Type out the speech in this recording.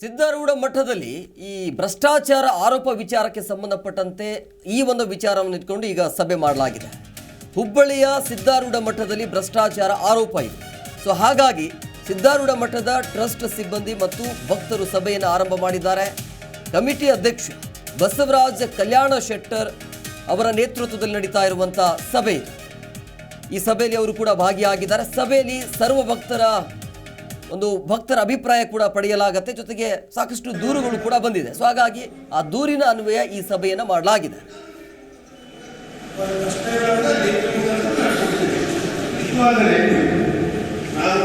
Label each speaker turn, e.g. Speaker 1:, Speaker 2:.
Speaker 1: ಸಿದ್ಧಾರೂಢ ಮಠದಲ್ಲಿ ಈ ಭ್ರಷ್ಟಾಚಾರ ಆರೋಪ ವಿಚಾರಕ್ಕೆ ಸಂಬಂಧಪಟ್ಟಂತೆ ಈ ಒಂದು ವಿಚಾರವನ್ನು ಇಟ್ಕೊಂಡು ಈಗ ಸಭೆ ಮಾಡಲಾಗಿದೆ. ಹುಬ್ಬಳ್ಳಿಯ ಸಿದ್ಧಾರೂಢ ಮಠದಲ್ಲಿ ಭ್ರಷ್ಟಾಚಾರ ಆರೋಪ ಇದೆ. ಸೊ ಹಾಗಾಗಿ ಸಿದ್ಧಾರೂಢ ಮಠದ ಟ್ರಸ್ಟ್ ಸಿಬ್ಬಂದಿ ಮತ್ತು ಭಕ್ತರು ಸಭೆಯನ್ನು ಆರಂಭ ಮಾಡಿದ್ದಾರೆ. ಕಮಿಟಿ ಅಧ್ಯಕ್ಷ ಬಸವರಾಜ ಕಲ್ಯಾಣ ಶೆಟ್ಟರ್ ಅವರ ನೇತೃತ್ವದಲ್ಲಿ ನಡೀತಾ ಇರುವಂಥ ಸಭೆ ಈ ಸಭೆಯಲ್ಲಿ ಅವರು ಕೂಡ ಭಾಗಿಯಾಗಿದ್ದಾರೆ. ಸಭೆಯಲ್ಲಿ ಸರ್ವ ಭಕ್ತರ ಒಂದು ಭಕ್ತರ ಅಭಿಪ್ರಾಯ ಕೂಡ ಪಡೆಯಲಾಗತ್ತೆ. ಜೊತೆಗೆ ಸಾಕಷ್ಟು ದೂರುಗಳು ಕೂಡ ಬಂದಿದೆ. ಸೊ ಹಾಗಾಗಿ ಆ ದೂರಿನ ಅನ್ವಯ ಈ ಸಭೆಯನ್ನು ಮಾಡಲಾಗಿದೆ.
Speaker 2: ನಾನು